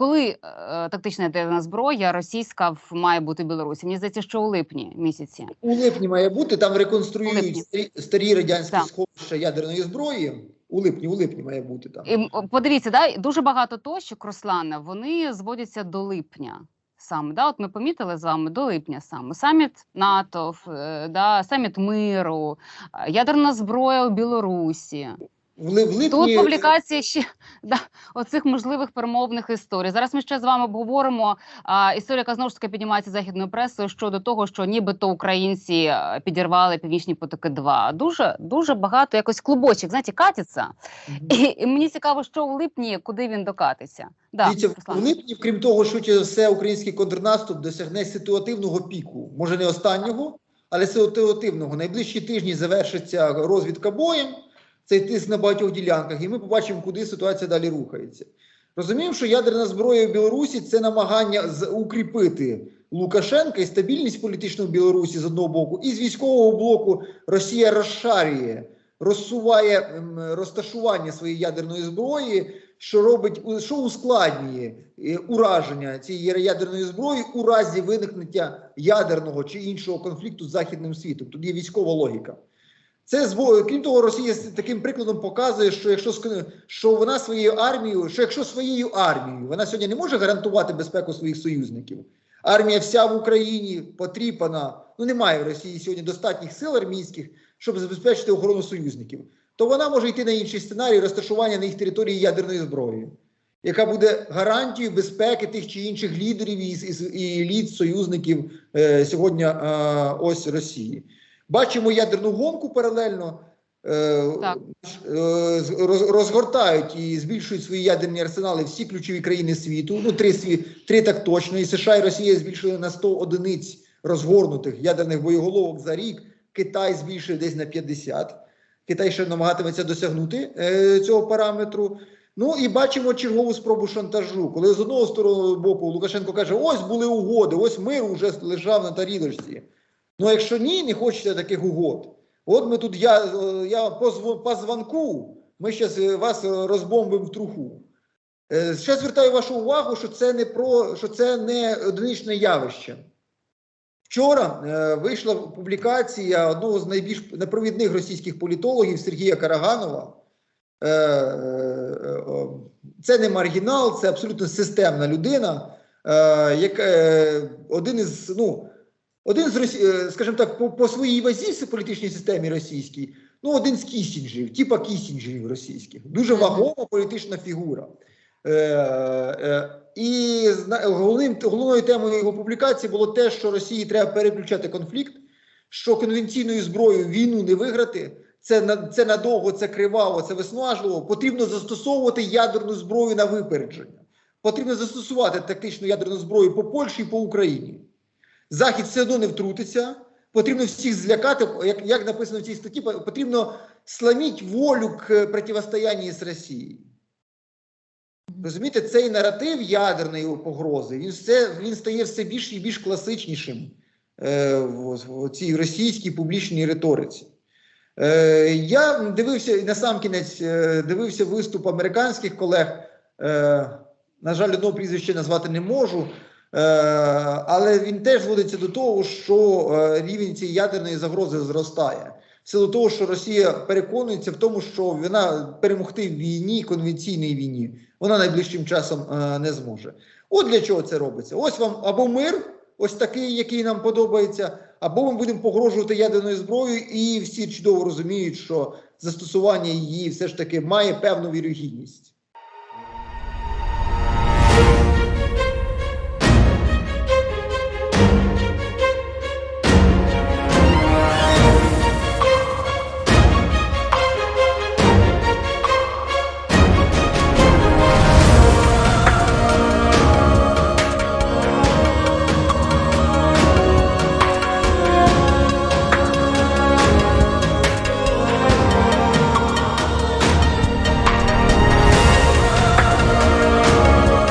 коли е, тактична ядерна зброя російська має бути в Білорусі? Мені здається, що у липні місяці. У липні має бути, там реконструюють старі, старі радянські Так. сховища ядерної зброї. У липні, у липні має бути там. І подивіться, да, дуже багато точок, Руслана, вони зводяться до липня. Саме да, от ми помітили з вами до липня саме саміт НАТО, е, да, саміт миру, е, ядерна зброя у Білорусі. В, ли- липні Тут публікація ще да, оцих можливих перемовних історій. Зараз ми ще з вами обговоримо а, історія, яка знову ж таки піднімається західною пресою щодо того, що нібито українці е, підірвали північні потоки. 2 дуже дуже багато якось клубочок, знаєте, катиться. Мгм. І, і мені цікаво, що в липні, куди він докатиться. Да, Дивіться, в липні, крім того, швидше за все, український контрнаступ досягне ситуативного піку. Може не останнього, але ситуативного. Найближчі тижні завершиться розвідка боєм, цей тиск на багатьох ділянках, і ми побачимо, куди ситуація далі рухається. Розуміємо, що ядерна зброя в Білорусі це намагання укріпити Лукашенка і стабільність політичну в Білорусі з одного боку, і з військового блоку Росія розшарює, розсуває ем, розташування своєї ядерної зброї, що робить що ускладнює е, ураження цієї ядерної зброї у разі виникнення ядерного чи іншого конфлікту з західним світом. Тут є військова логіка. Це збо- крім того, Росія з таким прикладом показує, що якщо що вона своєю армією, що якщо своєю армією вона сьогодні не може гарантувати безпеку своїх союзників. Армія вся в Україні потріпана. Ну немає в Росії сьогодні достатніх сил армійських, щоб забезпечити охорону союзників. То вона може йти на інший сценарій розташування на їх території ядерної зброї, яка буде гарантією безпеки тих чи інших лідерів і, і, і еліт союзників е, сьогодні е, ось Росії. Бачимо ядерну гонку паралельно. Е, Так. е, розгортають і збільшують свої ядерні арсенали всі ключові країни світу. Ну, три, три так точно. І США і Росія збільшили на 100 одиниць розгорнутих ядерних боєголовок за рік. Китай збільшує десь на 50. Китай ще намагатиметься досягнути е, цього параметру. Ну і бачимо чергову спробу шантажу, коли з одного боку Лукашенко каже: ось були угоди, ось мир уже лежав на тарілочці. Ну, а якщо ні, не хочете таких угод. От ми тут, я, е, я по, зв- по дзвонку, ми зараз вас е, розбомбимо в труху. Е, Ще звертаю вашу увагу, що це не про що це не одиничне явище. Вчора е, вийшла публікація одного з найбільш непровідних російських політологів Сергія Караганова. Е, е, е, це не маргінал, це абсолютно системна людина, е, е, один із ну. Один з е, скажімо так, по, по своїй вазі в політичній системі російській, ну один з кісінджерів, типа кісінджерів російських, дуже вагома політична фігура. Е, е, і головним, головною темою його публікації було те, що Росії треба переключати конфлікт, що конвенційною зброєю війну не виграти. Це це надовго, це криваво, це виснажливо. Потрібно застосовувати ядерну зброю на випередження. Потрібно застосувати тактичну ядерну зброю по Польщі і по Україні. Захід все одно не втрутиться. Потрібно всіх злякати, як, як написано в цій статті, потрібно сломити волю к противостоянню з Росією. Розумієте, цей наратив ядерної погрози, він, все, він стає все більш і більш класичнішим е, в, в цій російській публічній риториці. Е, я дивився і на сам кінець е, дивився виступ американських колег. Е, на жаль, одного прізвища назвати не можу. Е, але він теж зводиться до того, що е, рівень цієї ядерної загрози зростає. В силу того, що Росія переконується в тому, що вона перемогти в війні, конвенційній війні, вона найближчим часом е, не зможе. От для чого це робиться? Ось вам або мир, ось такий, який нам подобається, або ми будемо погрожувати ядерною зброєю, і всі чудово розуміють, що застосування її все ж таки має певну вірогідність.